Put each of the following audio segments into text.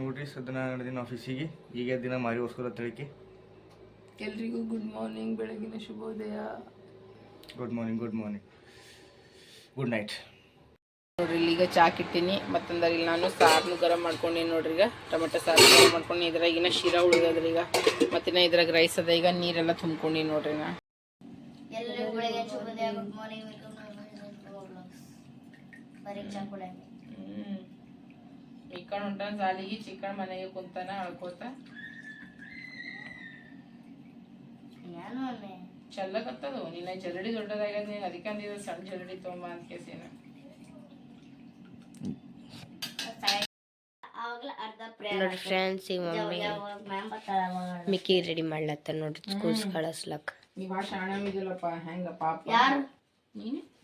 ನೋಡ್ರಿ ಸದನ ನಡೆದಿನ ಆಫೀಸಿಗೆ ಈಗ ದಿನ ಮಾರಿ ಓಸ್ಕೊಲ ತಳಿಕೆ ಎಲ್ರಿಗೂ ಗುಡ್ ಮಾರ್ನಿಂಗ್ ಬೆಳಗಿನ ಶುಭೋದಯ. Good morning good morning good night ನೋಡ್ರಿ ಇಲ್ಲಿ ಈಗ ಚಾಕ್ ಇಟ್ಟಿನಿ ಮತ್ತಂದ್ರೆ ಇಲ್ಲಿ ನಾನು ಸಾರ್ನು ಗರಂ ಮಾಡ್ಕೊಂಡಿ ನೋಡ್ರಿ ಈಗ. ಟೊಮೆಟೊ ಸಾರು ಗರಂ ಮಾಡ್ಕೊಂಡು ಇದ್ರಾಗ ಇನ್ನ ಶಿರಾ ಉಳಿದ್ರಿ ಈಗ. ಮತ್ತಿನ ಇದ್ರಾಗ ರೈಸ್ ಅದ. ಈಗ ನೀರೆಲ್ಲ ತುಂಬ್ಕೊಂಡಿ ನೋಡ್ರಿ ನಾ. ಎಲ್ಲರಿಗೂ ಶುಭೋದಯ. Good morning welcome to blogs ಬರೀ ಚಾಕುಳ ಉಂಟಾನ ಹೊಂಟಾನ ಸಾಲಿಗೆ ಚಿಕನ್ ಮನೆಗೆ ಕುಂತಾನ ಅಳ್ಕೋತ. ಏನು ಚಲ್ಲಕತ್ತದು ನಿನ್ನ ಜರಡಿ ದೊಡ್ಡದಾಗ್ಯದ ನೀನು ಅದಕ್ಕೆ ಅಂದಿದ್ದು ಸಣ್ಣ ಜರಡಿ ತೊಗೊಂಬ ಅಂತ ಕೇಸಿನ. ಫ್ರೆಂಡ್ಸ್ ಈಗ ಮಮ್ಮಿ ಮಿಕ್ಕಿ ರೆಡಿ ಮಾಡ್ಲತ್ತ ನೋಡ್ರಿ ಸ್ಕೂಲ್ಸ್ ಕಳಿಸ್ಲಕ್ಕ. ನೀ ಭಾಳ ಶಾಣ ಇದಿಲ್ಲಪ್ಪ ಹೆಂಗ ಪಾಪ. ಯಾರು? ನೀನು?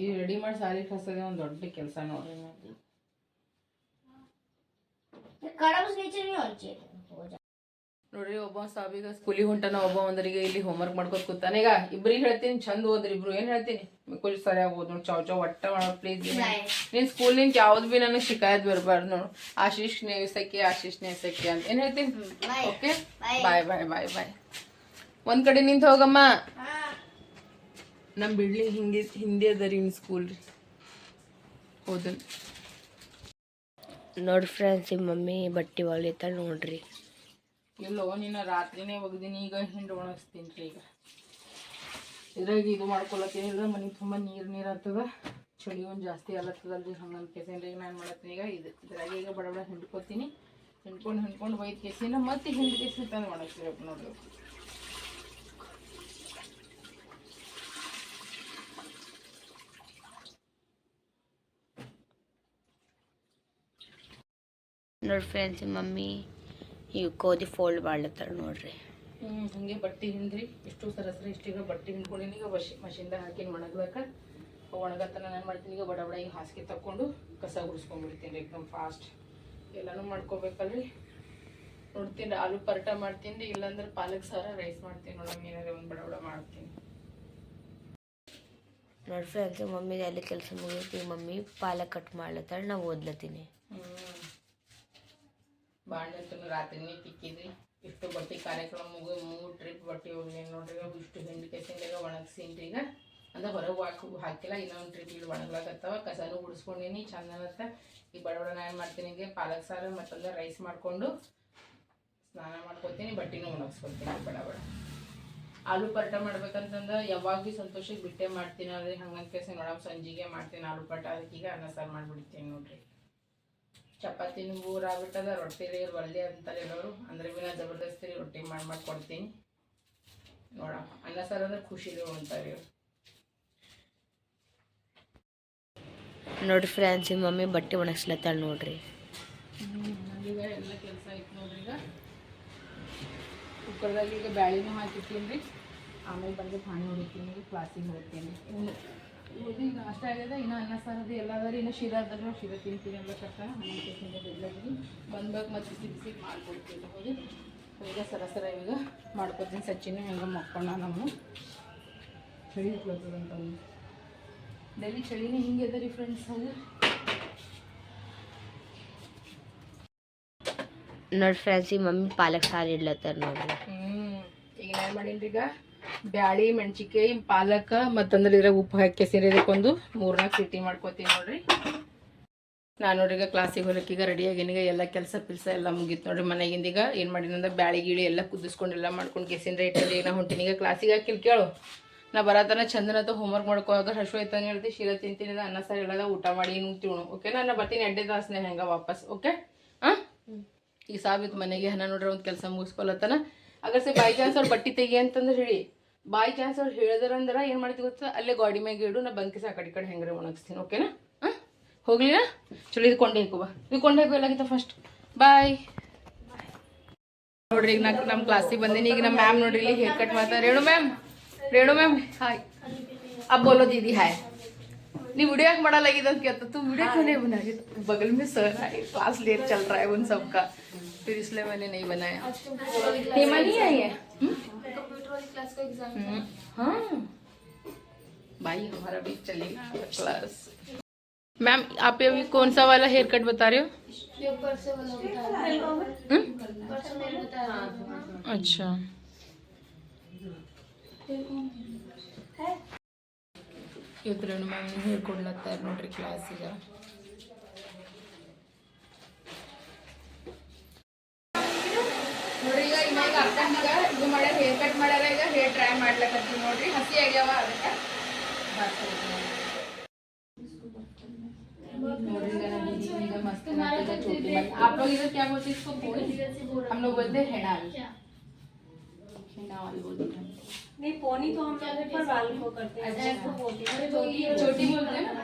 ಈ ರೆಡಿ ಮಾಡಿ ಸಾರಿ ಕಳ್ಸೋದೇ ಒಂದು ದೊಡ್ಡ ಕೆಲಸ ನೋಡ್ರಿ. ನೋಡ್ರಿ ಒಬ್ಬ ಸಾಬೀಗ ಸ್ಕೂಲಿಗೆ ಹೊಂಟಾನ ಒಬ್ಬ ಒಂದರಿಗೆ ಇಲ್ಲಿ ಹೋಮ್ವರ್ಕ್ ಮಾಡ್ಕೊತ ಕೂತಾನ. ಈಗ ಇಬ್ರಿಗೆ ಹೇಳ್ತೀನಿ ಚಂದ ಓದ್ರಿ ಇಬ್ರು. ಏನ್ ಹೇಳ್ತೀನಿ? ಮಿಕ್ಕುಲ್ ಸರಿಯಾಗಿ ಓದ್ ನೋಡಿ ಚಾವ್ ಚಾವ್ ಒಟ್ಟ ಪ್ಲೀಸ್ ನಿನ್ ಸ್ಕೂಲ್ ನಿಂತ ಯಾವ್ದು ಬಿ ನನಗೆ ಶಿಕಾಯತ್ ಬರಬಾರ್ದು ನೋಡು. ಆಶೀಶ್ ನೇಸಕ್ಕೆ ಆಶೀಶ್ ನೇಸಕ್ಕೆ ಅಂತ. ಏನ್ ಹೇಳ್ತೀನಿ? ಓಕೆ ಬಾಯ್ ಬಾಯ್ ಬಾಯ್ ಬಾಯ್ ಒಂದ್ ಕಡೆ ನಿಂತ ಹೋಗಮ್ಮ. ನಮ್ ಬಿಲ್ಡಿಂಗ್ ಹಿಂಗೆ ಹಿಂದೆ ಅದ ರೀ ನಿಮ್ಮ ಸ್ಕೂಲ್ ರೀ. ಹೌದನ್. ನೋಡಿ ಫ್ರೆಂಡ್ಸ್ ನಿಮ್ಮ ಮಮ್ಮಿ ಬಟ್ಟೆ ಒಳಿತಾಳ ನೋಡ್ರಿ. ಇಲ್ಲೋ ನಿನ್ನ ರಾತ್ರಿನೇ ಒಗ್ದೀನಿ ಈಗ ಹಿಂಡು ಒಣಗಿಸ್ತೀನಿ ರೀ ಈಗ. ಇದ್ರಾಗ ಇದು ಮಾಡ್ಕೊಳತ್ತೀನಿ ಇದ್ರ ಮನೆ ತುಂಬ ನೀರು ನೀರು ಆಗ್ತದ. ಚಳಿ ಒಂದು ಜಾಸ್ತಿ ಅಲ್ಲತ್ತದಲ್ರಿ ಹಂಗಂತ ಕೇಸಿಂದ ಈಗ ನಾನು ಮಾಡತ್ತೀನಿ ಈಗ ಇದು. ಇದ್ರಾಗ ಈಗ ಬಡ ಬಡ ಹಿಂಡ್ಕೊತೀನಿ. ಹಿಂಡ್ಕೊಂಡು ಹಿಂಡ್ಕೊಂಡು ಒಯ್ದು ಕೇಸಿನ ಮತ್ತೆ ಹಿಂಡಿ ಕೇಸಿನ ತಂದು ಒಣಗಿಸ್ಬೇಕು ನೋಡ್ರಿ. ನೋಡ್ರಿ ಫ್ರೆಂಡ್ಸ್ ಮಮ್ಮಿ ಈಗ ಗೋಧಿ ಫೋಲ್ಡ್ ಮಾಡ್ಲತ್ತಾಳೆ ನೋಡ್ರಿ. ಹ್ಞೂ ಹಾಗೆ ಬಟ್ಟೆ ಹಿಂಡ್ರಿ ಇಷ್ಟು ಸರಸ್ರ ಇಷ್ಟೀಗ ಬಟ್ಟೆ ಹಿಂಡ್ಕೊಂಡಿನಿ ಈಗ ವಶಿ ಮಷಿನ್ದಾಗ ಹಾಕಿ ಒಣಗ್ಲಕ್ಕ. ಒಣಗತ್ತನ ನಾನು ಮಾಡ್ತೀನಿ. ಈಗ ಬಡ ಬಡ ಈಗ ಹಾಸಿಗೆ ತಕ್ಕೊಂಡು ಕಸ ಗುಡಿಸ್ಕೊಂಡ್ಬಿಡ್ತೀನಿ ರೀ ಎಕ್ದಮ್ ಫಾಸ್ಟ್ ಎಲ್ಲನೂ ಮಾಡ್ಕೋಬೇಕಲ್ರಿ. ನೋಡ್ತೀನಿ ಆಲೂ ಪರೋಟ ಮಾಡ್ತೀನಿ ರೀ ಇಲ್ಲಾಂದ್ರೆ ಪಾಲಕ್ ಸಾರ ರೈಸ್ ಮಾಡ್ತೀನಿ ನೋಡಮ್ ಏನಾರ ಒಂದು ಬಡ ಬಡ ಮಾಡ್ತೀನಿ. ನೋಡ್ರಿ ಫ್ರೆಂಡ್ಸ್ ಮಮ್ಮಿಗೆ ಮಮ್ಮಿ ಎಲ್ಲಿ ಕೆಲಸ ಮುಗಿದೈತಿ ಮಮ್ಮಿ ಪಾಲಕ್ ಕಟ್ ಮಾಡ್ಲತ್ತಾಳ ನಾವು ಓದ್ಲತ್ತೀನಿ. ಹ್ಞೂ ಬಾಂಡಂತೂ ರಾತ್ರಿನೇ ತಿಕ್ಕಿದ್ರಿ? ಇಷ್ಟು ಬಟ್ಟೆ ಕಾರ್ಯಕ್ರಮ ಮುಗಿ, ಮೂರು ಟ್ರಿಪ್ ಬಟ್ಟೆ ಹೋಗ್ಲಿ ನೋಡ್ರಿ ಇಷ್ಟು ಹಿಂಡಿ ಕೆಸಿಂದಾಗ ಒಣಗ್ಸೀನಿ ಈಗ. ಅಂದ್ರೆ ಹೊರಗೆ ಹಾಕಿ, ಹಾಕಿಲ್ಲ, ಇನ್ನೊಂದು ಟ್ರಿಪ್ ಇಲ್ಲಿ ಒಣಗ್ಲಾಕತ್ತವ, ಕಸನೂ ಚಂದ ಚಂದನತ್ತ ಈ ಬಡ ನಾ ಏನು ಮಾಡ್ತೀನಿ ಈಗ, ಪಾಲಕ್ ಸಾರು ಮತ್ತೊಂದು ರೈಸ್ ಮಾಡಿಕೊಂಡು ಸ್ನಾನ ಮಾಡ್ಕೊತೀನಿ, ಬಟ್ಟೆನೂ ಒಣಗಿಸ್ಕೊತೀನಿ ಬಡ ಬಡ. ಆಲೂ ಪರೋಟ ಮಾಡ್ಬೇಕಂತಂದ್ರೆ ಯಾವಾಗ ಸಂತೋಷಕ್ಕೆ ಬಿಟ್ಟೆ ಮಾಡ್ತೀನಿ ಅದೇ ಹಂಗಂತ ಕೇಸಿ ನೋಡಮ್ ಸಂಜಿಗೆ ಮಾಡ್ತೀನಿ ಆಲೂ ಪರೋಟ ಅದಕ್ಕೆ ಈಗ ಅನ್ನ ಸಾರು ಮಾಡಿಬಿಡ್ತೀನಿ ನೋಡ್ರಿ. ಚಪಾತಿ ಊರ ಆಗ್ಬಿಟ್ಟದ ರೊಟ್ಟಿ ರೀ ಒಲ್ಲೆ ಅಂತಾರೆ ಎಲ್ಲವರು ಅಂದ್ರೆ ಬಿ ನಾ ಜಬರ್ದಸ್ತಿ ರೀ ರೊಟ್ಟಿ ಮಾಡಿ ಮಾಡಿ ಕೊಡ್ತೀನಿ. ನೋಡ ಅನ್ನ ಸಾರು ಅಂದ್ರೆ ಖುಷಿ ರೀ ಅಂತಾರೆ ಇವ್ರು ನೋಡ್ರಿ ಫ್ರೆಂಡ್ಸ್ ನಿಮ್ಮ ಮಮ್ಮಿ ಬಟ್ಟೆ ಒಣಗಿಸ್ಲತ್ತಾಳ ನೋಡ್ರಿ. ಈಗ ಎಲ್ಲ ಕೆಲಸ ಐತೆ ನೋಡ್ರಿ ಈಗ. ಕುಕ್ಕರ್ದಾಗ ಈಗ ಬ್ಯಾಳಿನೂ ಹಾಕಿರ್ತೀನಿ ರೀ. ಆಮೇಲೆ ಬಂದು ಪಾಣಿ ಹೊಡಿತೀನಿ ಕ್ಲಾಸಿಗೆ ಹೋಗ್ತೀನಿ ಈಗ ಅಷ್ಟ ಆಗಿದೆ. ಇನ್ನು ಅನ್ನ ಸಾರದು ಎಲ್ಲ ಅದ ರೀ ಇನ್ನು ಶಿರಾ ಅದ್ರ ಶೀರಾ ತಿಂತೀನಿ ಎಲ್ಲ ಕಷ್ಟ ಹನ್ನೊಂದು ಬೆಳ್ಳಗಿರಿ ಬಂದ್ಬೇಕು ಮತ್ತೆ ಬಿಸಿ ಬಿಸಿ ಮಾಡ್ಕೊಡ್ತೀನಿ ಹೋಗಿ. ಈಗ ಸರ ಸರ ಈಗ ಮಾಡ್ಕೊತೀನಿ ಸಚಿನ್ ಹೆಂಗೆ ಮಕ್ಕೊಂಡ ನಾವು ಚಳಿ ಅಂತ ಡೈಲಿ ಚಳಿನೇ ಹಿಂಗೆ ಅದ ರೀ ಫ್ರೆಂಡ್ಸ್ ಅದು. ನೋಡಿ ಫ್ರೆಂಡ್ಸ್ ಈಗ ಮಮ್ಮಿ ಪಾಲಕ್ ಸಾರು ಇಡ್ಲತ್ತಾರ ನೋಡ್ರಿ. ಹ್ಞೂ ಈಗ ಏನು ಮಾಡೀನಿ ಈಗ? ಬ್ಯಾಳಿ, ಮೆಣಸಿನ್ಕಾಯಿ, ಪಾಲಕ ಮತ್ತಂದ್ರೆ ಇದ್ರಾಗ ಉಪ್ಪು ಹಾಕಿ ಇದಕ್ಕೊಂದು ಮೂರ್ನಾಲ್ಕು ಸಿಟಿ ಮಾಡ್ಕೊತೀನಿ ನೋಡ್ರಿ. ನಾನು ನೋಡ್ರಿ ಈಗ ಕ್ಲಾಸಿಗೆ ಹೋಗಕ್ಕೆ ಈಗ ರೆಡಿ ಆಗೀನಿ, ಈಗ ಎಲ್ಲ ಕೆಲಸ ಪಿಲ್ಸ ಎಲ್ಲ ಮುಗೀತು ನೋಡ್ರಿ. ಮನೆಗಿಂದ ಈಗ ಏನು ಮಾಡೀನಿ ಅಂದ್ರೆ ಬ್ಯಾಳಿ, ಗೀಳಿ ಎಲ್ಲ ಕುದಿಸ್ಕೊಂಡು ಎಲ್ಲ ಮಾಡ್ಕೊಂಡು ಕೆಸಿನ ರೇಟಲ್ಲಿ ಈಗ ನಾ ಹೊಂಟೀನಿ. ಈಗ ಕ್ಲಾಸಿಗೆ ಹಾಕಿಲ್ ಕೇಳು. ನಾ ಬರತನ ಚಂದನತ ಹೋಮ್ವರ್ಕ್ ಮಾಡ್ಕೋವಾಗ ಹಶು ಅಂತ ಹೇಳ್ತಿ. ಶಿರ ತಿಂತೀನಿ ಅನ್ನ ಸಾರು ಎಲ್ಲ ಊಟ ಮಾಡಿ ಏನು ತಿಳು ಓಕೆ ನಾನು ಬರ್ತೀನಿ ಎಡ್ಡೆ ತಾಸನೆ ಹೆಂಗೆ ವಾಪಸ್. ಓಕೆ ಹಾಂ ಈಗ ಸಾವಿತ್ತು ಮನೆಗೆ ಹಣ ನೋಡ್ರಿ ಒಂದು ಕೆಲಸ ಮುಗಿಸ್ಕೊಲತ್ತನ. ಅಗರ್ಸೆ ಬೈ ಚಾನ್ಸ್ ಅವ್ರು ಬಟ್ಟೆ ತೆಗಿ ಅಂತಂದ್ರೆ ಹೇಳಿ. ಬೈ ಚಾನ್ಸ್ ಅವ್ರು ಹೇಳಿದ್ರಂದ್ರೆ ಏನು ಮಾಡ್ತೀವಿ ಗೊತ್ತಾ ಅಲ್ಲೇ ಗಾಡಿ ಮ್ಯಾಗ ಇಡು ನಾ ಬಂದ್ಕಿಸ ಆ ಕಡೆ ಈ ಕಡೆ ಹೆಂಗ್ರೆ ಒಣಗಿಸ್ತೀನಿ ಓಕೆನಾ ಹಾಂ ಹೋಗ್ಲಿನಾ ಚಲೋ ಇದು ಕೊಂಡೆ ಹಾಕುವ ಇದು ಕೊಂಡೆ ಹಾಕುವ ಎಲ್ಲಾಗಿತ್ತ ಫಸ್ಟ್ ಬಾಯ್ ನೋಡ್ರಿ ಈಗ ನಾ ನಮ್ಮ ಕ್ಲಾಸಿಗೆ ಬಂದೀನಿ ಈಗ ನಮ್ಮ ಮ್ಯಾಮ್ ನೋಡ್ರಿ ಇಲ್ಲಿ ಹೇರ್ ಕಟ್ ಮಾಡ್ತಾರೆ Renu ma'am Renu ma'am hi अब बोलो दीदी हाय नहीं वीडियो याक बड़ा लगी तो क्या तुम वीडियो क्यों नहीं बनाई बगल में सर आए क्लास लेट चल रहा है उन सबका फिर इसलिए मैंने नहीं बनाया हेमा नहीं आई है हम्म? हम्म, हाँ भाई हमारा भी चलेगा क्लास मैम आप अभी कौन सा वाला हेयर कट बता रहे हो हम्म? अच्छा ಇವತ್ತು ರೇಣು ಮ್ಯಾಮ್ ಹೇಳ್ಕೊಡ್ಲತ್ತಾರ ನೋಡ್ರಿ ಕ್ಲಾಸಿಗೆ ನೋಡ್ರಿ ಈಗ ಇನ್ನ ಈಗ ಅಕ್ಕಂಗ ಇದು ಮಾಡ್ಯಾರ ಹೇರ್ ಕಟ್ ಮಾಡ್ಯಾರ ಈಗ ಹೇರ್ ಟ್ರೈ ಮಾಡ್ಲಕತ್ತೀವಿ ನೋಡ್ರಿ ಹಸಿ ಆಗ್ಯಾವ ಅದಕ್ಕೆ ನೋಡ್ರಿ ಈಗ ನಮ್ಮ दीदी ಈಗ मस्त लगता है छोटी बात आप लोग इधर क्या बोलते हैं इसको पोनी हम लोग बोलते हैं हेडाल हेडाल बोलते हैं नहीं पोनी तो हम लोग ऊपर बाल को करते हैं अच्छा। होती तो ये छोटी बोलते हैं ना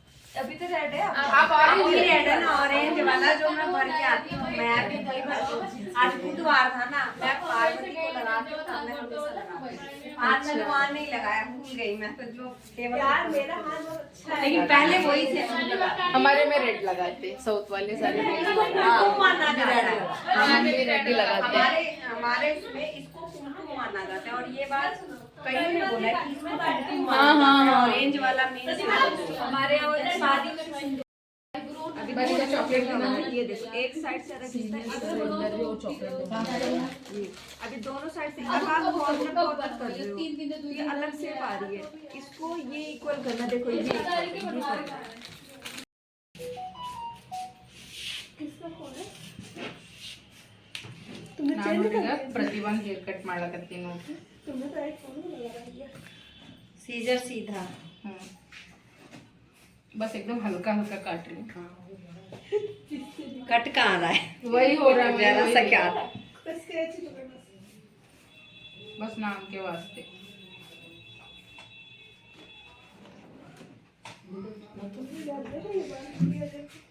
है हाँ, तो के हूँ ही अभी तो रेड है आप ऑरेंज अभी रेड है ना ऑरेंज वाला जो मैं भर के आती हूँ मैं अभी कई बार आज बुधवार था ना मैं पार्वती को लगाती हूँ मैं हमेशा लगाती आज मैं वहाँ नहीं लगाया भूल गई मैं तो जो टेबल यार मेरा हाथ बहुत अच्छा है। लेकिन पहले वही से हमारे में रेड लगाते साउथ वाले सारे रेड है हम भी रेड ही लगाते हैं। हमारे हमारे इसमें इसको कुमकुम माना जाता है। और ये बात कई ने बोला है कि इसको कुमकुम हाँ, माना हाँ, जाता है हाँ। ऑरेंज वाला मीन्स हमारे यहाँ शादी में बस ये चॉकलेट लेना है ये देखो एक साइड से रख इधर भी वो चॉकलेट देना है अभी दोनों साइड से अब आप कॉर्नर कॉर्नर कर रहे हो ये अलग से आ रही है इसको ये इक्वल करना देखो ये equal, ये करना है। ನಾನು ಈಗ ಪ್ರತಿಭಾನ್ ಹೇರ್ ಕಟ್ ಮಾಡ್ಲಕತ್ತೀನಿ ನೋಡ್ರಿ सीजर सीधा हम्म। बस एकदम हल्का हल्का काट रही हूँ। कट कहाँ रहा है? वही हो रहा है जरा सा क्या? बस नाम के वास्ते। ओके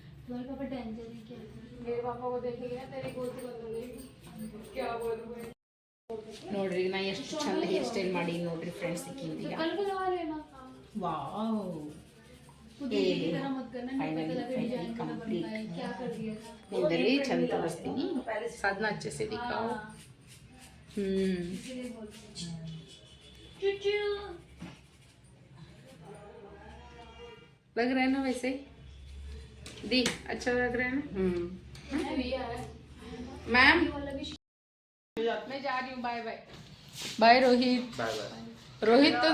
ಅಂತ ಕೇಸೇನ ನೋಡಮ್ ನೋಡ್ರಿ ನಾ ಎಷ್ಟು ಚಂದ ಹೇರ್ ಸ್ಟೈಲ್ ಮಾಡಿ ನೋಡ್ರಿ ಫ್ರೆಂಡ್ಸ್ ಸಿಕ್ಕಿಂದೀಗ ವಾವ್ फाइनली कंप्लीट इधर भी चंद तोड़ती साधना अच्छे से दिखाओ हम्म लग रहा है ना वैसे दी अच्छा लग रहा है ना मैम मैं जा रही हूँ bye bye bye Rohit bye bye Rohit तो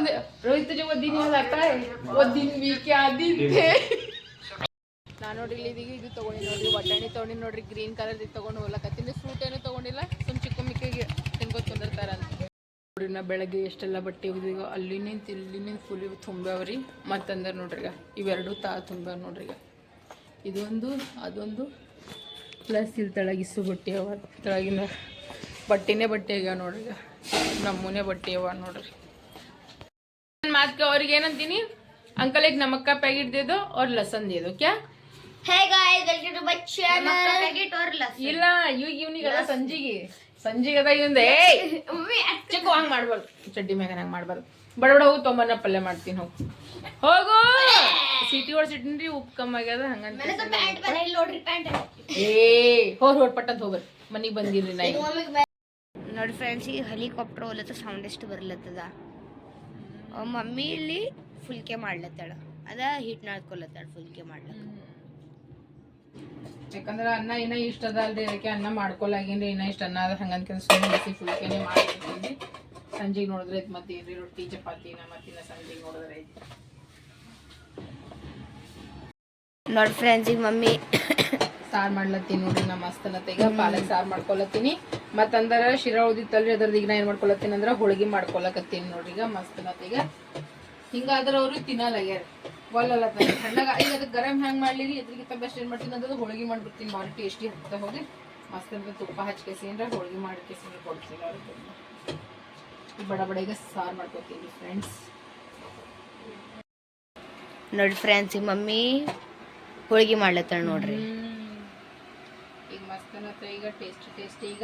रोहित जो वो दिन याद आता है वो दिन भी क्या दिन थे ನಾನು ನೋಡ್ರಿ ಇಲ್ಲಿ ಇದೀಗ ಇದು ತಗೊಂಡಿ ನೋಡ್ರಿ ಬಟಾಣಿ ತಗೊಂಡಿ ನೋಡ್ರಿ ಗ್ರೀನ್ ಕಲರ್ ಇದು ತಗೊಂಡು ಹೋಗ್ಲಕತ್ತೀನಿ ಫ್ರೂಟ್ ಏನು ತಗೊಂಡಿಲ್ಲ ಸುಮ್ ಚಿಕ್ಕ ಮಿಕ್ಕಿಗೆ ತಿನ್ಕೋತ ಕುಂದಿರ್ತಾರ ಅಂತ ನೋಡ್ರಿ ನಾ ಬೆಳಗ್ಗೆ ಎಷ್ಟೆಲ್ಲ ಬಟ್ಟೆ ಒಗ್ದು ಈಗ ಅಲ್ಲಿ ನಿಂತು ಇಲ್ಲಿ ನಿಂತು ಫುಲ್ ಇವು ತುಂಬ್ಯಾವ್ರಿ ಮತ್ತಂದ್ರೆ ನೋಡ್ರಿ ಈಗ ಇವೆರಡು ತಾ ತುಂಬ್ಯಾವ ನೋಡ್ರಿ ಈಗ ಇದೊಂದು ಅದೊಂದು. ಪ್ಲಸ್ ಇಲ್ಲಿ ತಳಗಿಸು ಬಟ್ಟೆ ಅವ. ತೆಳಗಿನ ಬಟ್ಟೆನೇ ಬಟ್ಟೆ ಆಗ್ಯಾವ ನೋಡ್ರಿ ನಮ್ಮೂನೇ ಬಟ್ಟೆ ಅವ ನೋಡ್ರಿ. ನನ್ನ ಅವ್ರಿಗೆ ಏನಂತೀನಿ? ಅಂಕಲ್ ಈಗ ನಮ್ಮಕ್ಕ ಪ್ಯಾಕೆಟ್ ದೇದು ಅವ್ರ ಲಸನ್ ದೇದು ಕ್ಯಾ? ಇಲ್ಲ ಈಗ ಇವ್ನಿಗೆ ಅದ ಸಂಜಿಗೆ. ಸಂಜಿಗೆ ಅದ ಇವಂದ ಏ ಚಿಕ್ಕ ಹಂಗೆ ಮಾಡ್ಬಾರ್ದು. ಚಡ್ಡಿ ಮ್ಯಾಗ ಹಂಗೆ ಮಾಡ್ಬಾರ್ದು. ಬಡ ಬಡ ಹೋಗಿ ತೊಂಬನ ಪಲ್ಯ ಮಾಡ್ತೀನಿ ಹೋಗಿ. ಹೋಗು. ಸಿಟಿ ಒಳಗೆ ಸಿಟ್ಟಿನ್ರಿ ಉಪ್ಪು ಕಮ್ಮಿ ಆಗ್ಯದ ಹಂಗಂತ ಏ ಹೋರ್ ಹೊಡ್ ಪಟ್ಟಂತ ಹೋಗ್ರಿ. ಮನಿಗೆ ಬಂದಿರಿ ನಾ ನೋಡಿ ಫ್ರೆಂಡ್ಸ್ ಈ ಹೆಲಿಕಾಪ್ಟರ್ ಹೋಲತ್ತ ಸೌಂಡ್ ಎಷ್ಟು ಬರ್ಲತ್ತದ? ಮಮ್ಮಿ ಇಲ್ಲಿ ಫುಲ್ಕೆ ಮಾಡ್ಲತ್ತಾಳ. ಅದ ಹಿಟ್ ನಾಡ್ಕೊಲತ್ತಾಳ ಫುಲ್ಕೆ ಮಾಡ್ಲತ್ತ ಯಾಕಂದ್ರೆ ಅನ್ನ ಇನ್ನ ಇಷ್ಟ ಅದ ಅಲ್ರಿ ಅದಕ್ಕೆ ಅನ್ನ ಮಾಡ್ಕೊಲಾಗಿನ್ರಿ ಇನ್ನ ಇಷ್ಟ ಅನ್ನ ಅದ ಹಂಗಂತ ಸುಮ್ಮನೆ ಬಿಸಿ ಫುಲ್ಕೆನೆ ಮಾಡ್ಕೊತೀನಿ ಸಂಜೆಗೆ ನೋಡಿದ್ರೆ ಮತ್ತೆ ರೊಟ್ಟಿ ಚಪಾತಿನ ಮತ್ತಿನ್ನ ಸಂಜೆಗೆ ನೋಡಿದ್ರೆ ಐತಿ ನೋಡಿ ಫ್ರೆಂಡ್ಸ್ ಈಗ ಮಮ್ಮಿ ಸಾರ್ ಮಾಡ್ಲತ್ತೀನಿ ನೋಡ್ರಿ ನಮ್ಮ ಮಸ್ತ್ ಅನ್ನತ್ತ ಈಗ ಪಾಲಕ್ ಸಾರ್ ಮಾಡ್ಕೊಳತ್ತೀನಿ. ಮತ್ತಂದ್ರ ಶಿರಾ ಉದಿತ್ತಲ್ರಿ ಅದ್ರದ್ದು ಈಗ ನಾ ಏನ್ ಮಾಡ್ಕೊಳತ್ತೀನಿ ಅಂದ್ರೆ ಹೋಳಿಗೆ ಮಾಡ್ಕೊಳಕತ್ತೀನಿ ನೋಡ್ರಿ ಈಗ ಮಸ್ತ್ ಅನ್ನತ್ತ ಈಗ ಹಿಂಗಾದ್ರ ಅವ್ರು ತಿನ್ನಲಾಗ್ಯಾರ ಒಲ್ಲಲ್ಲ ತಣ್ಣಗ ಈಗ ಅದಕ್ಕೆ ಗರಂ ಹೆಂಗ್ ಮಾಡ್ಲಿರಿ ಇದ್ರಿಗಿಂತ ಬೆಸ್ಟ್ ಏನ್ ಮಾಡ್ತೀನಿ ಅಂದ್ರೆ ಹೋಳಿಗೆ ಮಾಡ್ಬಿಡ್ತೀನಿ. ಭಾರಿ ಟೇಸ್ಟಿ ಹತ್ತ ಹೋಗಿ ಮಸ್ತನ ಅಂತ ತುಪ್ಪ ಹಚ್ಕೇಸಿ ಅಂದ್ರೆ ಹೋಳಿಗೆ ಮಾಡಿ ಕೊಡ್ತೀನಿ ಅವ್ರಿಗೆ ಬಡ ಬಡ ಈಗ ಸಾರು ಮಾಡ್ಕೊತೀನಿ ಫ್ರೆಂಡ್ಸ್ ನೋಡಿ ಫ್ರೆಂಡ್ಸ್ ಮಮ್ಮಿ ಹೋಳಿಗೆ ಮಾಡ್ಲತ್ತಾಳ ನೋಡ್ರಿ. ಈಗ ಮಸ್ತ್ ಅನ್ನತ್ತ. ಈಗ ಟೇಸ್ಟ್ ಟೇಸ್ಟ್ ಈಗ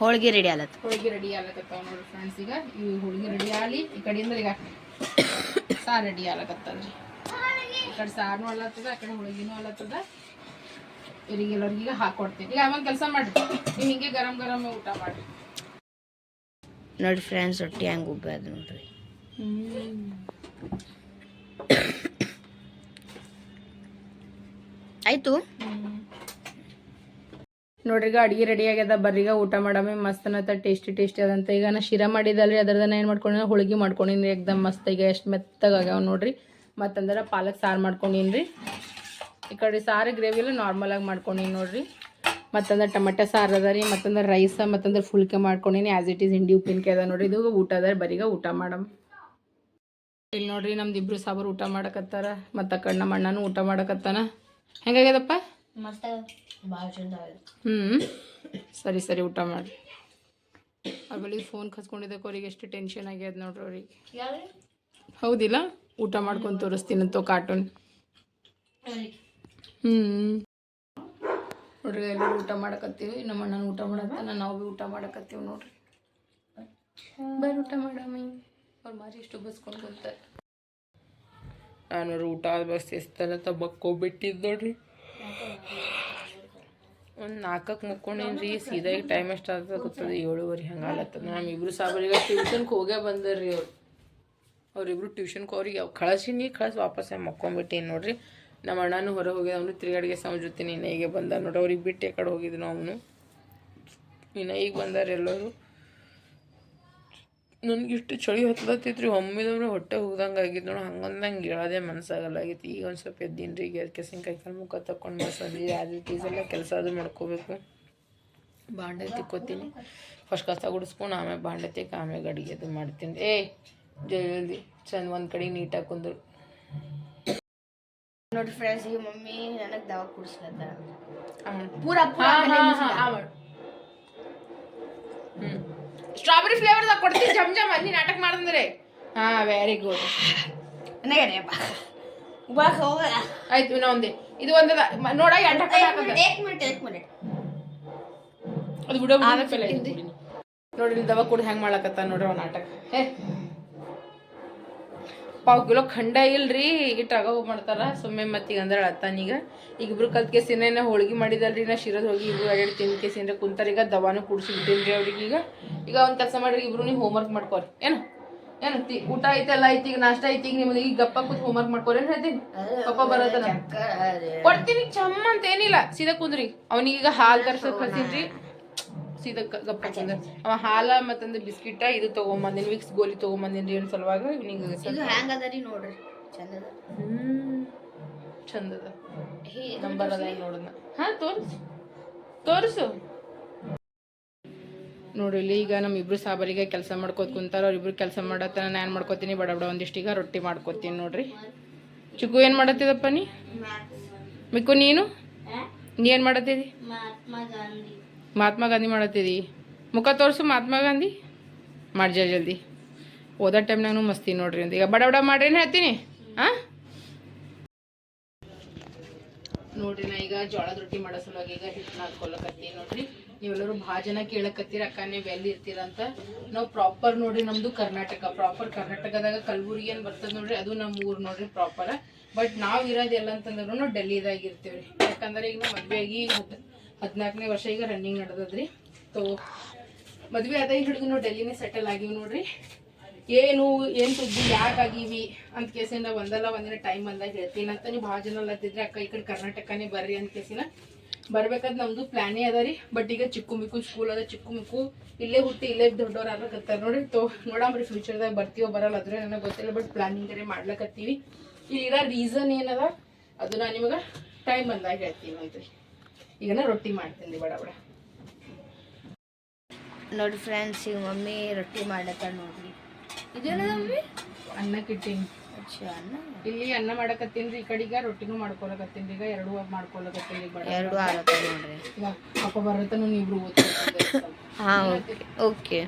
ಹೋಳಿಗೆ ರೆಡಿ ಆಲತ್ತ. ಹೋಳಿಗೆ ರೆಡಿ ಆಗ್ಲಕತ್ತಾವ ನೋಡ್ರಿ ಫ್ರೆಂಡ್ಸ್ ಈಗ. ಈ ಹೋಳಿಗೆ ರೆಡಿ ಆಲಿ ಈ ಕಡೆಯಿಂದ ಈಗ ಸಾರು ರೆಡಿ ಆಗತ್ತಲ್ರಿ ಈ ಕಡೆ ಸಾರು ಅಲ್ಲತ್ತದ ಆ ಕಡೆ ಹೋಳಿಗೆನೂ ಅಲ್ಲತ್ತದ ಇವ್ರಿಗೆಲ್ಲರಿಗೂ ಈಗ ಹಾಕೊಡ್ತೀನಿ ಈಗ ಆಮೇಲೆ ಕೆಲಸ ಮಾಡ್ರಿ. ನೀವು ಹಿಂಗೆ ಗರಂ ಗರಂ ಊಟ ಮಾಡ್ರಿ. ನೋಡಿ ಫ್ರೆಂಡ್ಸ್ ರೊಟ್ಟಿ ಹೆಂಗ್ ಉಬ್ಬ ಅದು ನೋಡ್ರಿ. ಆಯ್ತು. ನೋಡ್ರಿಗ ಅಡಿಗೆ ರೆಡಿ ಆಗ್ಯದ. ಬರ್ರಿಗ ಊಟ ಮಾಡಮೆ ಮಸ್ತ್ ಅನ್ನತ್ತ ಟೇಸ್ಟಿ ಟೇಸ್ಟಿ ಅದಂತ ಈಗ ನಾ ಶಿರಾ ಮಾಡಿದಲ್ರಿ ಅದ್ರದನ್ನ ಏನು ಮಾಡ್ಕೊಂಡಿನ ಹೋಳಿಗೆ ಮಾಡ್ಕೊಂಡಿನಿ ಎಕ್ದಮ್ ಮಸ್ತ್ ಈಗ ಎಷ್ಟು ಮೆತ್ತಗಾಗ್ಯಾವ ನೋಡ್ರಿ. ಮತ್ತಂದ್ರೆ ಪಾಲಕ್ ಸಾರು ಮಾಡ್ಕೊಂಡಿನ್ರಿ. ಈ ಕಡೆ ಸಾರು ನಾರ್ಮಲ್ ಆಗಿ ಮಾಡ್ಕೊಂಡಿನಿ ನೋಡ್ರಿ. ಮತ್ತಂದ್ರೆ ಟೊಮೆಟೊ ಸಾರು ಅದ ರೀ ಮತ್ತಂದ್ರೆ ರೈಸ ಮತ್ತಂದ್ರೆ ಫುಲ್ಕೆ ಮಾಡ್ಕೊಂಡಿನಿ. ಆ್ಯಸ್ ಇಟ್ ಈಸ್ ಹಿಂಡಿ, ಉಪ್ಪಿನಕಾಯಿ ಅದ ನೋಡ್ರಿ. ಇದು ಊಟ ಅದ ಬರೀಗ ಊಟ ಮಾಡಮ್. ಇಲ್ಲಿ ನೋಡ್ರಿ ನಮ್ದು ಇಬ್ರು ಸಾಬರು ಊಟ ಮಾಡಕತ್ತಾರ. ಮತ್ತು ಕಣ್ಣ ಅಣ್ಣನೂ ಊಟ ಮಾಡಕತ್ತಾನ. ಹೆಂಗಾಗ್ಯದಪ್ಪ? ಹ್ಮ್. ಹ್ಞೂ ಸರಿ ಸರಿ ಊಟ ಮಾಡಿ ಬಳಿ ಫೋನ್ ಕಸ್ಕೊಂಡಿದ್ದಕ್ಕೆ ಅವ್ರಿಗೆ ಎಷ್ಟು ಟೆನ್ಷನ್ ಆಗ್ಯದ ನೋಡ್ರಿ ಅವ್ರಿಗೆ. ಹೌದಿಲ್ಲ? ಊಟ ಮಾಡ್ಕೊಂಡು ತೋರಿಸ್ತೀನಂತೋ ಕಾರ್ಟೂನ್ ಹ್ಞೂ ನೋಡ್ರಿ ಎಲ್ಲರೂ ಊಟ ಮಾಡಕತ್ತೀವಿ. ನಮ್ಮ ಅಣ್ಣನ ಊಟ ಮಾಡತ್ತಾನ ನಾವು ಭೀ ಊಟ ಮಾಡಕತ್ತೀವಿ ನೋಡ್ರಿ. ಬರ್ರಿ ಊಟ ಮಾಡಮ್ಮಿ ಅವ್ರು ಮಾರಿ ಎಷ್ಟು ಬಸ್ಕೊಂಡು ಕುಂತಾರೆ ನಾನು ಊಟ ಬಸ್ ಎಷ್ಟಲ್ಲ ತಬ್ಬಕ್ಕೋಗ್ಬಿಟ್ಟಿದ್ದು ನೋಡ್ರಿ. ಒಂದು ನಾಲ್ಕಕ್ಕೆ ಮುಕ್ಕೊಂಡೇನ್ರಿ ಸೀದಾ ಈಗ ಟೈಮ್ ಎಷ್ಟು ಆಗ್ತದೆ ಏಳುವರೆ ಹಂಗಾಲತ್ತದ ನಮ್ಮ ಇಬ್ಬರು ಸಾಬರಿಗೆ ಟ್ಯೂಷನ್ಗೆ ಹೋಗೇ ಬಂದರ್ರಿ ಅವ್ರು. ಅವ್ರಿಬ್ರು ಟ್ಯೂಷನ್ಗೆ ಅವ್ರಿಗೆ ಕಳಿಸಿನಿ, ಕಳ್ಸಿ ವಾಪಸ್ ಮಕ್ಕೊಂಬಿಟ್ಟೇನು ನೋಡ್ರಿ. ನಮ್ಮ ಅಣ್ಣನೂ ಹೊರ ಹೋಗಿದ ಅವನು ತಿರುಗಾಡಿಗೆ ಸಮಜುತ್ತೀನಿ ನೀನು ಹೇಗೆ ಬಂದ ನೋಡ್ರಿ ಅವ್ರಿಗೆ ಬಿಟ್ಟು ಕಡೆ ಹೋಗಿದ್ನು ಅವನು ಇನ್ನು ಈಗ ಬಂದಾರೆ ಎಲ್ಲರೂ. ನನಗೆ ಇಷ್ಟು ಚಳಿ ಹತ್ತಲತ್ತೈತ್ರಿ ಒಮ್ಮಿದವ್ರೆ ಹೊಟ್ಟೆ ಹೋಗ್ದಂಗೆ ಆಗಿದ್ದು ನೋಡಿ ಹಂಗಂದಂಗೆ ಹೇಳೋದೇ ಮನಸ್ಸಾಗಲ್ಲ ಆಗೈತಿ ಈಗ ಒಂದು ಸ್ವಲ್ಪ ಎದ್ದೀನಿ ರೀ ಈಗ ಅದಕ್ಕೆ ಸಿಂಕಾಯಿ ಕಾಲು ಮುಖ ತಕೊಂಡು ಮಸಾಲೆ ಅದು ಎಲ್ಲ ಕೆಲಸ ಅದು ಮಾಡ್ಕೋಬೇಕು. ಬಾಂಡೆ ತಿಕ್ಕೋತೀನಿ. ಫಸ್ಟ್ ಕಸ ಗುಡಿಸ್ಕೊಂಡು ಆಮೇಲೆ ಬಾಂಡೆ ತಿಕ್ಕ ಆಮೇಲೆ ಅಡುಗೆ ಅದು ಮಾಡ್ತೀನಿ. ಏ ಜಲ್ದಿ ಚಂದ ಒಂದು ಕಡೆ ನೀಟಾಗಿ ಕುಂದ್ರು. ನೋಡಿ ಫ್ರೆಂಡ್ಸ್ ಈಗ ಮಮ್ಮಿ ನನಗೆ ದವಾ ಕುಡಿಸ್ಲತ್ತಾಳ. ಪೂರಾ ಸ್ಟ್ರಾಬೆರಿ ಫ್ಲೇವರ್ದಾಗ ಕೊಡ್ತೀನಿ ಜಮ್ ಜಮ್ ಅಲ್ಲಿ ನಾಟಕ ಮಾಡಂದ್ರೆ ಹಾ ವೆರಿ ಗುಡ್ ಬಾ ಹೋಗ. ಆಯ್ತು ಇನ್ನೂ ಒಂದೇ. ಇದು ಒಂದದ. ನೋಡ ಎರಡು ಹಾಕದ. ಏಕ್ ಮಿನಿಟ್ ಏಕ್ ಮಿನಿಟ್ ಅದು ಬಿಡೋ ನೋಡ್ರಿ ದವ ಕೂಡ ಹೆಂಗ್ ಮಾಡ್ಲಕತ್ತ ನೋಡ್ರಿ ನಾಟಕ. ಹೇ. ಪಾವ್ ಕಿಲೋ ಖಂಡ ಇಲ್ರಿ ಈಗ ಟಗವು ಮಾಡ್ತಾರ. ಸುಮ್ಮನೆ ಮತ್ತೆ ಈಗ ಅಂದ್ರೆ ಅತ್ತಾನೀಗ ಈಗ. ಇಬ್ರು ಕಲ್ತ್ ಕೇಸಿನ ಹೋಳಿಗೆ ಮಾಡಿದಲ್ರಿ ನಾ ಶಿರದ ಹೋಗಿ ಇಬ್ರು ಎರಡು ತಿಂದು ಕೇಸಿನ ಕುಂತಾರ. ಈಗ ದವಾನು ಕುಡಿಸಿ ಬಿಟ್ಟಿನ್ರಿ ಅವ್ರಿಗೆ ಈಗ. ಈಗ ಒಂದು ಕೆಲಸ ಮಾಡ್ರಿ ಇಬ್ರು ನೀವು ಹೋಮ್ವರ್ಕ್ ಮಾಡ್ಕೋರಿ. ಏನು? ಏನು? ಊಟ ಐತೆ ಎಲ್ಲ ಐತಿ ಈಗ ನಾಷ್ಟ ಐತಿ ಈಗ ನಿಮ್ಗೆ ಈಗ ಗಪ್ಪ ಕೂತ್ ಹೋಮ್ವರ್ಕ್ ಮಾಡ್ಕೋರಿ ಏನು ಹೇಳ್ತೀನಿ ಪಪ್ಪ ಬರತ್ತನ? ಕೊಡ್ತೀನಿ ಚಮ್ಮ ಅಂತ ಏನಿಲ್ಲ. ಸೀದಾ ಕುಂದ್ರಿ. ಅವನಿಗೀಗ ಹಾಲು ತರ್ಸಕ್ ಹಸಿನ್ರಿ ಸೀದಾ ಕಪ್ಪ ಗಪ್ಪ ಕುಂದ್ರ ಅವ ಹಾಲ ಮತ್ತೊಂದು ಬಿಸ್ಕಿಟ ಇದು ತಗೊಂಬಂದಿನಿ ವಿಕ್ಸ್ ಗೋಲಿ ತಗೊಂಬಂದಿನಿ ಏನ್ ಸಲುವಾಗ ಇವ್ನಿಗೆ ಇದು ಹ್ಯಾಂಗ್ ಅದ ರೀ ನೋಡ್ರಿ ಚಂದ ಅದ ಹ್ಮ್ ಚಂದದ. ಹೇ ನಂಬರ್ ಅದ ನೋಡೋಣ. ಹಾ ತೋರ್ಸು. ತೋರಿಸು. ನೋಡ್ರಿ ಇಲ್ಲಿ ಈಗ ನಮ್ಮ ಇಬ್ರು ಸಾಬರಿಗೆ ಕೆಲಸ ಮಾಡ್ಕೋತ ಕುಂತಾರ ಅವ್ರಿಬ್ರು ಕೆಲಸ ಮಾಡತ್ತ ನಾನು ಏನು ಮಾಡ್ಕೋತೀನಿ ಬಡ ಬಡ ಒಂದಿಷ್ಟು ಈಗ ರೊಟ್ಟಿ ಮಾಡ್ಕೋತೀನಿ ನೋಡ್ರಿ. ಚಿಕ್ಕು ಏನು ಮಾಡತ್ತಿದಪ್ಪ ನೀ? ಮಿಕ್ಕು ನೀನು? ನೀ ಏನು ಮಾಡತ್ತಿದಿ? ಮಹಾತ್ಮ ಗಾಂಧಿ ಮಾಡತ್ತೀರಿ. ಮುಖ ತೋರಿಸು ಮಹಾತ್ಮ ಗಾಂಧಿ. ಮಾಡಿ ಜಲ್ದಿ. ಓದೋ ಟೈಮ್ನಾಗೂ ಮಸ್ತಿ ನೋಡ್ರಿ ಅಂತ. ಈಗ ಬಡ ಬಡ ಮಾಡ್ರೇನು ಹೇಳ್ತೀನಿ? ಹಾಂ ನೋಡ್ರಿ ನಾ ಈಗ ಜೋಳದ ರೊಟ್ಟಿ ಮಾಡೋ ಸಲುವಾಗಿ ಈಗ ಹಿಟ್ಟು ನಾದ್ಕೊಳಕತ್ತೀನಿ ನೋಡ್ರಿ. ನೀವೆಲ್ಲರೂ ಭಾಳ ಜನ ಕೇಳಕತ್ತೀರ ಅಕ್ಕ, ನೀವು ಎಲ್ಲಿ ಇರ್ತೀರ ಅಂತ. ನಾವು ಪ್ರಾಪರ್ ನೋಡ್ರಿ ನಮ್ಮದು ಕರ್ನಾಟಕ. ಪ್ರಾಪರ್ ಕರ್ನಾಟಕದಾಗ ಕಲಬುರ್ಗಿ ಏನು ಬರ್ತದೆ ನೋಡ್ರಿ, ಅದು ನಮ್ಮ ಊರು ನೋಡ್ರಿ ಪ್ರಾಪರ್ ಬಟ್ ನಾವು ಇರೋದೆಲ್ಲ ಎಲ್ಲ ಅಂತಂದ್ರೂ ಡೆಲ್ಲಿದಾಗ ಇರ್ತೀವಿ ರೀ ಯಾಕಂದ್ರೆ ಈಗ ನಾವು ಮದುವೆ ಆಗಿ ಹದ್ ಹದಿನಾಲ್ಕನೇ ವರ್ಷ ಈಗ ರನ್ನಿಂಗ್ ನಡೆದದ್ರಿ. ತೋ ಮದುವೆ ಅದ ಹಿಡಿದು ನಾವು ಡೆಲ್ಲಿನೇ ಸೆಟಲ್ ಆಗಿವಿ ನೋಡ್ರಿ. ಏನು ಏನು ಸುದ್ದಿ ಯಾಕಾಗಿವಿ ಅಂತ ಕೇಸಿಂದ ಒಂದಲ್ಲ ಒಂದಿನ ಟೈಮ್ ಬಂದಾಗ ಹೇಳ್ತೀನಿ ಅಂತ. ನೀವು ಭಾಳ ಜನ ಅಲ್ಲತ್ತಿದ್ರೆ ಅಕ್ಕ ಈ ಕಡೆ ಕರ್ನಾಟಕನೇ ಬರ್ರಿ ಅಂತ ಕೇಸಿನ. ಬರ್ಬೇಕಾದ್ ನಮ್ದು ಪ್ಲಾನೇ ಅದ ರೀ. ಬಟ್ ಈಗ ಚಿಕ್ಕು ಮಿಕ್ಕು ಸ್ಕೂಲ್ ಅದ ಚಿಕ್ಕು ಮಿಕ್ಕು ಇಲ್ಲೇ ಹುಟ್ಟಿ ಇಲ್ಲೇ ದೊಡ್ಡವ್ರು ನೋಡ್ರಿ. ತೋ ನೋಡಮ್ರಿ ಫ್ಯೂಚರ್ದಾಗ ಬರ್ತೀವೋ ಬರಲ್ಲ ಅದ್ರೆ ನನಗೆ ಗೊತ್ತಿಲ್ಲ ಬಟ್ ಪ್ಲಾನಿಂಗ್ ಕರೆ ಮಾಡ್ಲಕತ್ತೀವಿ. ಇಲ್ಲಿರೋ ರೀಸನ್ ಏನದ? ಅದು ನಾನು ನಿಮಗೆ ಟೈಮ್ ಬಂದಾಗ ಹೇಳ್ತೀನಿ ಅಂತ್ರಿ ಈಗ ರೊಟ್ಟಿ ಮಾಡ್ತೀನಿ ಬಡ ಬಡ ನೋಡಿ ಫ್ರೆಂಡ್ಸ್ ಈಗ ಮಮ್ಮಿ ರೊಟ್ಟಿ ಮಾಡ್ಲತ್ತಾಳ ನೋಡ್ರಿ. ಇದೇನದ ಮಮ್ಮಿ? ಅನ್ನ ಇಟ್ಟೀನಿ ಅಚ್ಚಾ ಅನ್ನ? ಇಲ್ಲಿ ಅನ್ನ ಮಾಡಕತ್ತೀನಿ ಈ ಕಡೆಗ ರೊಟ್ಟಿನೂ ಮಾಡ್ಕೊಳಕತ್ತೀನಿ ಈಗ ಎರಡು ಮಾಡ್ಕೊಳಕತ್ತೀನಿ ಎರಡು ನೋಡ್ರಿ. ಈಗ ಅಪ್ಪ ಬರತನ ನೀವ್ರು ಹಾಂ ಓಕೆ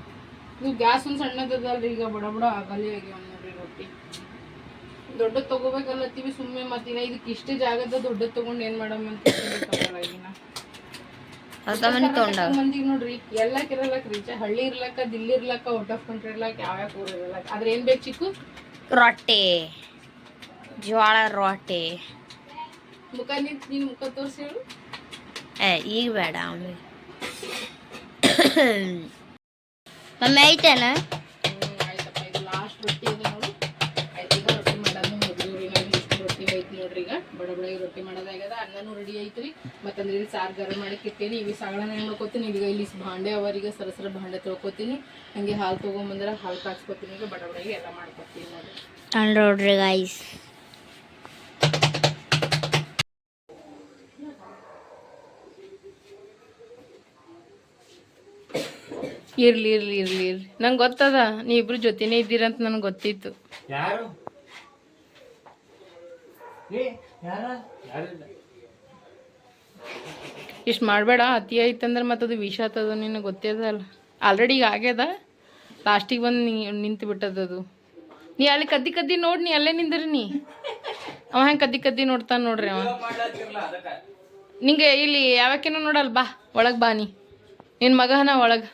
ನೀವು ಗ್ಯಾಸ್ ಒಂದು ಸಣ್ಣದಲ್ರಿ ಈಗ ಬಡ ಬಡ ಆಗಲಿ ಆಗ್ಯಾವ ನೋಡ್ರಿ ರೊಟ್ಟಿ. ದೊಡ್ಡ ತಗೋಬೇಕಲ್ಲತ್ತೀವಿ ಸುಮ್ಮನೆ ಮತ್ತಿನ ಇದಕ್ಕೆ ಇಷ್ಟೇ ಜಾಗದ ದೊಡ್ಡ ತಗೊಂಡು ಏನ್ ಮಾಡಮ್ ಅಂತ ತಗೊಳಗಿನ ಹೊಸ ಮನೆ ತೊಗೊಂಡ ಮಂದಿಗೆ ನೋಡ್ರಿ ಎಲ್ಲಕ್ ಇರಲಕ್ ರೀಚ ಹಳ್ಳಿ ಇರ್ಲಕ್ಕ ದಿಲ್ಲಿ ಇರ್ಲಕ್ಕ ಔಟ್ ಆಫ್ ಕಂಟ್ರಿ ಇರ್ಲಕ್ಕ ಯಾವ ಯಾವ ಊರ್ ಇರಲಕ್ಕ. ಆದ್ರೆ ಏನ್ ಬೇಕು ಚಿಕ್ಕು? ರೊಟ್ಟಿ. ಜೋಳ ರೊಟ್ಟಿ. ಮುಖ ನಿಂತ್ ನಿನ್ ಮುಖ ತೋರಿಸಿ ಹೇಳು. ಏ ಈಗ ಬೇಡ ಆಮೇಲೆ. ಮಮ್ಮಿ ಐತೇನ? ನೋಡ್ರಿ ಈಗ. ಬಡ ಬಡ ರೊಟ್ಟಿ ಮಾಡೋದಾಗ್ಯದ ಅನ್ನನೂ ರೆಡಿ ಐತ್ರಿ. ಮತ್ತಂದ್ರೆ ಇಲ್ಲಿ ಸಾರು ಗರಂ ಮಾಡಿ ಇವಿ ಸಾಗಳನ್ನ ಏನು ಮಾಡ್ಕೋತೀನಿ? ಈಗ ಇಲ್ಲಿ ಭಾಂಡೆ ಅವರಿಗೆ ಸರಸರ ಸರ ಭಾಂಡೆ ತೊಳ್ಕೊತೀನಿ. ಹಂಗೆ ಹಾಲು ತೊಗೊಂಬಂದ್ರೆ ಹಾಲು ಕಾಯಿಸ್ಕೊತೀನಿ ಈಗ ಬಡ ಬಡಗೆ ಎಲ್ಲ ಮಾಡ್ಕೊತೀನಿ ನೋಡ್ರಿ. ನೋಡ್ರಿ ಗೈಸ್ ಇರ್ಲಿ ಇರ್ಲಿ ಇರ್ಲಿ ಇರ್ಲಿ. ನಂಗೆ ಗೊತ್ತದ ನೀ ಇಬ್ರು ಜೊತೆನೇ ಇದ್ದೀರಂತ ನನಗೆ ಗೊತ್ತಿತ್ತು. ಯಾರು? ಇಷ್ಟು ಮಾಡಬೇಡ ಅತಿ ಮತ್ತೆ ಅದು ವಿಷ ಆತದ ನಿನಗೆ ಗೊತ್ತಿದಲ್ಲ ಆಲ್ರೆಡಿ ಈಗ ಆಗ್ಯದ ಲಾಸ್ಟಿಗೆ ಬಂದು ನಿಂತು ಬಿಟ್ಟದದು ನೀ ಅಲ್ಲಿ ಕದ್ದಿ ಕದ್ದಿ ನೋಡಿ ನೀ ಅಲ್ಲೇ ನಿಂದ್ರಿ ನೀ. ಅವ ಹೆಂಗೆ ಕದ್ದಿ ಕದ್ದಿ ನೋಡ್ತಾನೆ ನೋಡ್ರಿ ಅವ. ನಿಂಗೆ ಇಲ್ಲಿ ಯಾವಕ್ಕೇನೋ ನೋಡಲ್ಲ ಬಾ ಒಳಗೆ ಬಾ ನೀ. ನಿನ್ನ ಮಗನ ಒಳಗೆ.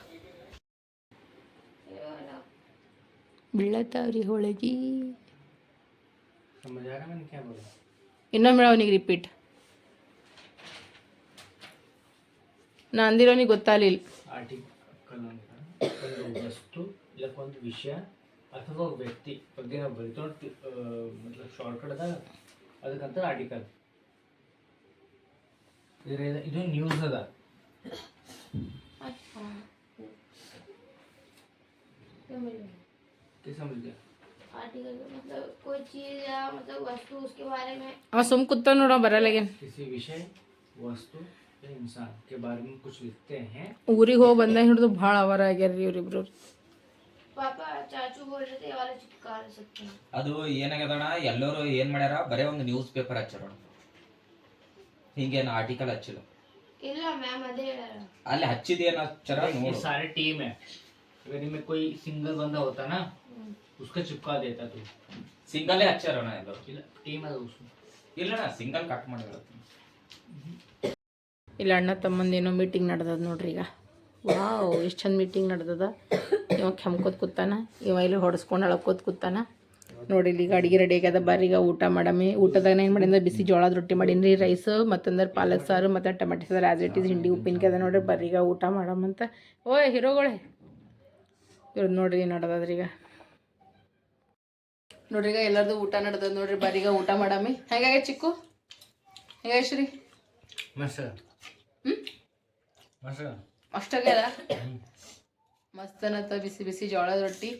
ಬೀಳತಾವ್ರಿ ಹೊಳಗಿ. ಇನ್ನೊಮ್ಮೆ ಅವನಿಗೆ ರಿಪೀಟ್ ನಾ ಅಂದಿರೋನಿಗೆ ಗೊತ್ತಾಗಲಿಲ್ಲ. ಆರ್ಟಿಕಲ್ ಒಂದು ವಸ್ತು ಇಲ್ಲ ಒಂದು ವಿಷಯ ಅಥವಾ ವ್ಯಕ್ತಿ ಬಗ್ಗೆ ನಾವು ಬರಿತೋಡ್ ಮತ್ಲಬ್ ಶಾರ್ಟ್ಕಟ್ ಅದ ಅದಕ್ಕಂತ ಆರ್ಟಿಕಲ್ ಇದು ನ್ಯೂಸ್ ಅದ क्या समझ गया मतलब कोई चीज या मतलब वस्तु उसके बारे में ಅವ ಸುಮ್ ಕೂತ ನೋಡೋ ಬರಲ್ಲಾಗೇನು किसी विषय वस्तु या इंसान के बारे में कुछ लिखते हैं ಊರಿಗೆ ಹೋಗಿ ಬಂದ ಹಿಡಿದು ಭಾಳ ಅವರ ಆಗ್ಯಾರ ಇವ್ರಿಬ್ರು पापा चाचू बोल रहे थे ये वाला चिपका सकते हैं ಅದು ಏನಾಗ್ಯದಣ್ಣ ಎಲ್ಲರೂ ಏನ್ ಮಾಡ್ಯಾರ ಬರೇ ಒಂದು ನ್ಯೂಸ್ ಪೇಪರ್ ಹಚ್ಚಾರ ಹಿಂಗೇನು ಆರ್ಟಿಕಲ್ ಹಚ್ಚಿಲ್ಲ ಇಲ್ಲ ಮ್ಯಾಮ್ ಅದೇ ಹೇಳಾರ ಅಲ್ಲಿ ಹಚ್ಚಿದೇನು ಹಚ್ಚಾರ ये ನೋಡು सारे टीम है अगर इनमें कोई सिंगल बंदा होता ना उसका चिपका देता तू ಸಿಂಗಲ್ಲೇ ಹಚ್ಚಾರಣ್ಣ ಎಲ್ಲರೂ टीम है उसमें ಇಲ್ಲಣ್ಣ ಸಿಂಗಲ್ ಕಟ್ ಮಾಡಿ ಇಲ್ಲ ಅಣ್ಣ ತಮ್ಮಂದೇನೋ ಮೀಟಿಂಗ್ ನಡೆದದ ನೋಡ್ರಿ ಈಗ ವಾವ್ ಎಷ್ಟು ಚಂದ ಮೀಟಿಂಗ್ ನಡೆದದ ಇವ ಕೆಮ್ಕೋತ್ ಕೂತಾನ ಇವ ಇಲ್ಲಿ ಹೊಡೆಸ್ಕೊಂಡು ಅಳಕೋತ್ ಕೂತಾನ ನೋಡಿ ಇಲ್ಲಿ ಈಗ ಅಡಿಗೆ ರೆಡಿ ಆಗ್ಯದ ಬರ್ರಿ ಈಗ ಊಟ ಮಾಡಮಿ ಊಟದಾಗ ಏನು ಮಾಡಿದ್ರೆ ಬಿಸಿ ಜೋಳದ ರೊಟ್ಟಿ ಮಾಡೀನಿ ರೈಸ್ ಮತ್ತಂದ್ರೆ ಪಾಲಕ್ ಸಾರು ಮತ್ತು ಟಮಾಟಿ ಸಾರು ಆ್ಯಸ್ ಇಟ್ ಈಸ್ ಹಿಂಡಿ ಉಪ್ಪಿನಕಾಯಿ ಅದ ನೋಡ್ರಿ ಬರ್ರಿ ಈಗ ಊಟ ಮಾಡಮಂತ ಓಯ್ ಹೀರೋಗಳೇ ಇವ್ರದ್ದು ನೋಡ್ರಿ ಏನು ನೋಡ್ರಿಗ ಎಲ್ಲರದು ಊಟ ನಡ್ದದ ನೋಡ್ರಿ ಬರೀಗ ಊಟ ಮಾಡಮ್ಮಿ. ಹೆಂಗಾಗ ಚಿಕ್ಕು? ಹೆಂಗಾಯ್ತು ರೀ ಅಷ್ಟಾಗ್ಯದ ಮಸ್ತ್. ಅನ್ನತ್ತ ಬಿಸಿ ಬಿಸಿ ಜೋಳದ ರೊಟ್ಟಿ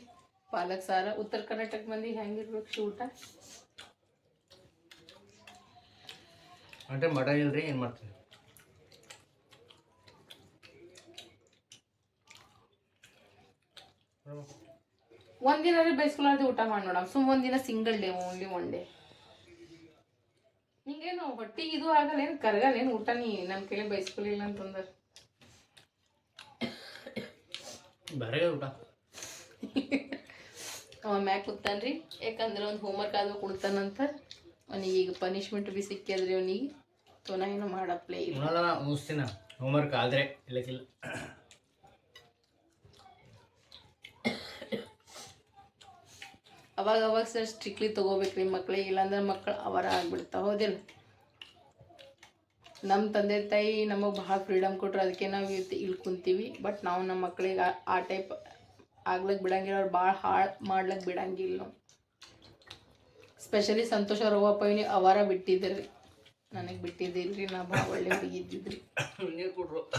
ಪಾಲಕ್ ಸಾರ. ಉತ್ತರ ಕರ್ನಾಟಕ ಮಂದಿ ಹೆಂಗಿರ್ಬೇಕು ಶಿ ಊಟ? ಅಂದ್ರೆ ಮಡ ಇಲ್ರಿ ಏನು ಮಾಡ್ತೀವಿ ಒಂದಿನ ಬೈಸ್ಕೊಲಾರ್ದೆ ಊಟ ಮಾಡಿ ನೋಡಮ್. ಸುಮ್ ಒಂದಿನ single day only one day ನಿಂಗೇನು ಹೊಟ್ಟಿಗೆ ಇದು ಆಗಲ್ಲ ಏನು ಕರಗಲ್ಲ ಏನು ಊಟ ನೀ ನನ್ನ ಕೈಲಿ ಬೈಸ್ಕೊಲಿಲ್ಲ ಅಂತಂದ್ರೆ. ಬೇರೆ ಊಟ. ಅವ ಮ್ಯಾಕ್ ಕೂತಾನ್ರಿ ಯಾಕಂದ್ರೆ ಒಂದು ಹೋಮ್ವರ್ಕ್ ಆದ್ರೂ ಕೊಡ್ತಾನಂತ. ಅವನಿಗೆ ಈಗ ಪನಿಷ್ಮೆಂಟ್ ಬಿ ಸಿಕ್ಕಿದ್ರಿ ಅವನಿಗೆ ತೋನ ಏನು ಮಾಡಪ್ಲೇ ಇಲ್ಲ. ಮುಗಿಸ್ತೀನ ಹೋಮ್ವರ್ಕ್ ಆದರೆ ಇಲ್ಲಕ್ಕಿಲ್ಲ. ಅವಾಗ ಅವಾಗ ಸರ್ ಸ್ಟ್ರಿಕ್ಟ್ಲಿ ತೊಗೋಬೇಕ್ರಿ ಮಕ್ಳಿಗೆ ಇಲ್ಲಾಂದ್ರೆ ಮಕ್ಳು ಅವರ ಆಗ್ಬಿಡ್ತಾ ಹೌದಿಲ್ಲ ನಮ್ಮ ತಂದೆ ತಾಯಿ ನಮಗೆ ಭಾಳ ಫ್ರೀಡಮ್ ಕೊಟ್ರು, ಅದಕ್ಕೆ ನಾವು ಇಲ್ಲಿ ಕುಂತೀವಿ. ಬಟ್ ನಾವು ನಮ್ಮ ಮಕ್ಳಿಗೆ ಆ- ಟೈಪ್ ಆಗ್ಲಕ್ಕೆ ಬಿಡಂಗಿಲ್ಲ, ಅವ್ರು ಭಾಳ ಹಾಳು ಮಾಡ್ಲಕ್ಕೆ ಬಿಡಂಗಿಲ್ಲ ನಾವು. ಸ್ಪೆಷಲಿ ಸಂತೋಷ ಅವ್ರ ಅವರ ಬಿಟ್ಟಿದ್ರಿ. ನನಗೆ ಬಿಟ್ಟಿದ್ದಿಲ್ರಿ ನಾ ಭಾಳ ಒಳ್ಳೆ ಹುಡುಗಿ ಇದ್ದಿದ್ರಿ ನೀರು ಕೊಡ್ರು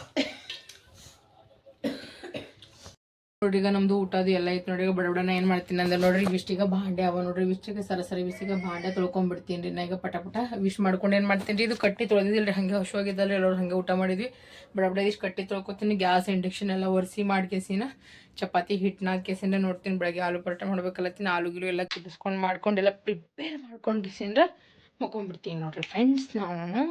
ನೋಡ್ರಿ ಈಗ ನಮ್ದು ಊಟದು ಎಲ್ಲ ಐತೆ ನೋಡ್ರಿ. ಈಗ ಬಡ ಬಡನ ಏನು ಮಾಡ್ತೀನಿ ಅಂದ್ರೆ ನೋಡ್ರಿ ವಿಷ್ಟಿಗೆ ಭಾಂಡೆ ಅವ ನೋಡ್ರಿ. ವಿಷ್ಟಿಗೆ ಸರಸರಿ ಬಿಸಿಗೆ ಭಾಂಡೆ ತೊಳ್ಕೊಂಡ್ಬಿಡ್ತೀನಿ ರೀ. ನಾ ಈಗ ಪಟ ಪಟ ವಿಶ್ ಮಾಡ್ಕೊಂಡು ಏನು ಮಾಡ್ತೀನಿ ರೀ, ಇದು ಕಟ್ಟಿ ತೊಳೆದಿಲ್ಲ ಹಾಗೆ ಹಶುವಾಗಿದ್ದಲ್ಲ ಎಲ್ಲರೂ ಹಾಗೆ ಊಟ ಮಾಡಿದ್ವಿ. ಬಡ ಬಡ ಇಷ್ಟು ಕಟ್ಟಿ ತೊಳ್ಕೊತೀನಿ. ಗ್ಯಾಸ್, ಇಂಡಕ್ಷನ್ ಎಲ್ಲ ಒರೆಸಿ ಮಾಡ್ಕೇಸಿನ ಚಪಾತಿ ಹಿಟ್ಟನ್ನ ಹಾಕೇಸಿಂದ ನೋಡ್ತೀನಿ. ಬೆಳಗ್ಗೆ ಆಲೂ ಪರೋಟ ಮಾಡ್ಬೇಕಲ್ಲತ್ತೀನಿ, ಆಲೂ ಗಿಲು ಎಲ್ಲ ಕುದಿಸ್ಕೊಂಡು ಮಾಡ್ಕೊಂಡು ಎಲ್ಲ ಪ್ರಿಪೇರ್ ಮಾಡ್ಕೊಂಡು ಕಿಸಿಂದ್ರ ಮುಕೊಂಡ್ಬಿಡ್ತೀನಿ ನೋಡ್ರಿ ಫ್ರೆಂಡ್ಸ್ ನಾನು.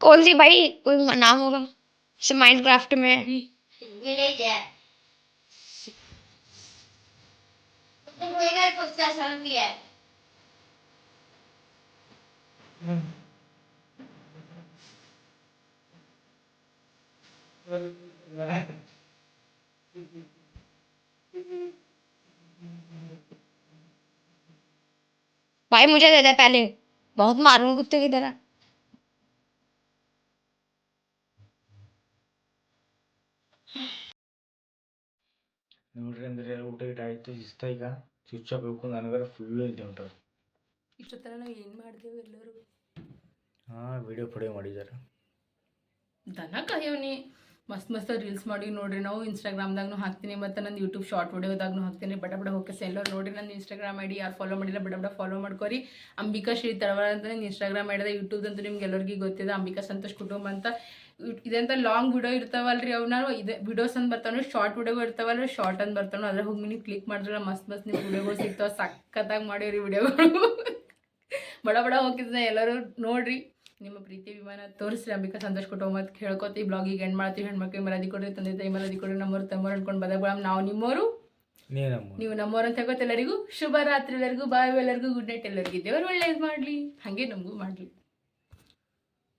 कौन सी भाई? कोई नाम होगा? जैसे माइनक्राफ्ट में। विलेज है भी है। भाई मुझे दे दे पहले बहुत मारूंगा कुत्ते की तरह ನೋಡ್ರಿ ಅಂದ್ರೆ ಊಟ ಗಿಟ ಆಯ್ತು ಇಷ್ಟ ಈಗ ಸ್ವಿಚ್ ಆಫ್ ಬೇಕು ನನಗರ ಫುಲ್ ಇದೆ ಉಂಟು ಇಷ್ಟೊತ್ತರ ನಾವು ಏನು ಮಾಡಿದೆವು ಎಲ್ಲರೂ ಹಾಂ ವಿಡಿಯೋ ಫಿಡಿಯೋ ಮಾಡಿದ್ದಾರೆ ದನ ಕಾಯವನಿ ಮಸ್ತ್ ಮಸ್ತ್ ರೀಲ್ಸ್ ಮಾಡಿ ನೋಡ್ರಿ ನಾವು ಇನ್ಸ್ಟಾಗ್ರಾಮ್ದಾಗೂ ಹಾಕ್ತೀನಿ, ಮತ್ತು ನನ್ನ ಯೂಟ್ಯೂಬ್ ಶಾರ್ಟ್ ವೀಡಿಯೋದಾಗೂ ಹಾಕ್ತೀನಿ. ಬಡ ಬಡ ಹೋಗಿ ಎಲ್ಲರೂ ನೋಡಿ ನನ್ನ ಇನ್ಸ್ಟಾಗ್ರಾಮ್ ಐಡಿ ಯಾರು ಫಾಲೋ ಮಾಡಿಲ್ಲ, ಬಡ ಬಡ ಫಾಲೋ ಮಾಡ್ಕೊರಿ. ಅಂಬಿಕಾ ಶ್ರೀ ತಳವಾರ ಅಂತ ನನ್ನ ಇನ್ಸ್ಟಾಗ್ರಾಮ್ ಯೂಟ್ಯೂಬ್ ಅಂತೂ ನಿಮ್ಗೆ ಎಲ್ಲರಿಗೂ ಗೊತ್ತಿದೆ. ಅಂಬಿಕಾ ಸಂತೋಷ್ ಕುಟುಂಬ ಅಂತ. ಇದೆಂತ ಲಾಂಗ್ ವಿಡಿಯೋ ಇರ್ತಾವಲ್ರಿ ಅವನ್ನ ಇದೆ ವಿಡಿಯೋಸ್ ಅಂತ ಬರ್ತಾವೆ ಶಾರ್ಟ್ ವಿಡಿಯೋ ಇರ್ತಾವಲ್ರಿ ಶಾರ್ಟ್ ಅಂತ ಬರ್ತಾವೆ ಅದ್ರ ಹೋಗಿ ನೀವು ಕ್ಲಿಕ್ ಮಾಡಿದ್ರೆ ಮಸ್ತ್ ಮಸ್ತ್ ನಿಮ್ಮ ವಿಡಿಯೋಗಳು ಸಿಗ್ತಾವೆ. ಸಖತ್ತಾಗಿ ಮಾಡಿರಿ ವಿಡಿಯೋಗಳು ಬಡ ಬಡ ಹೋಗಿದ್ದೆ ಎಲ್ಲರೂ ನೋಡ್ರಿ. ನಿಮ್ಮ ಪ್ರೀತಿ ವಿಮಾನ ತೋರಿಸ್ರಿ ಅಂಬಿಕಾ ಸಂತೋಷ್ ಕೊಟ್ಟು ಅಂತ ಬ್ಲಾಗ್ ಬ್ಲಾಗಿಗೆ ಎಂಡ್ ಮಾಡ್ತೀವಿ. ಹೆಣ್ಮಕ್ಳಿಗೆ ಮರದಿ ಕೊಡ್ರಿ ತಂದೆ ತಾಯಿ ಮರದಿ ಕೊಡ್ರಿ ನಮ್ಮವ್ರು ತಮ್ಮವ್ರು ಅನ್ಕೊಂಡು ಬದಗಳ ನಾವು ನಿಮ್ಮವರು. ನೀವು ನಮ್ಮವ್ರು. ಅಂತ ಎಲ್ಲರಿಗೂ. ಶುಭ ರಾತ್ರಿ ಎಲ್ಲರಿಗೂ ಬಾಯ್ ಎಲ್ಲರಿಗೂ ಗುಡ್ ನೈಟ್ ಎಲ್ಲರಿಗೂ. ದೇವರು ಒಳ್ಳೇದು ಮಾಡಲಿ. ಹಾಗೆ ನಮಗೂ ಮಾಡಲಿ.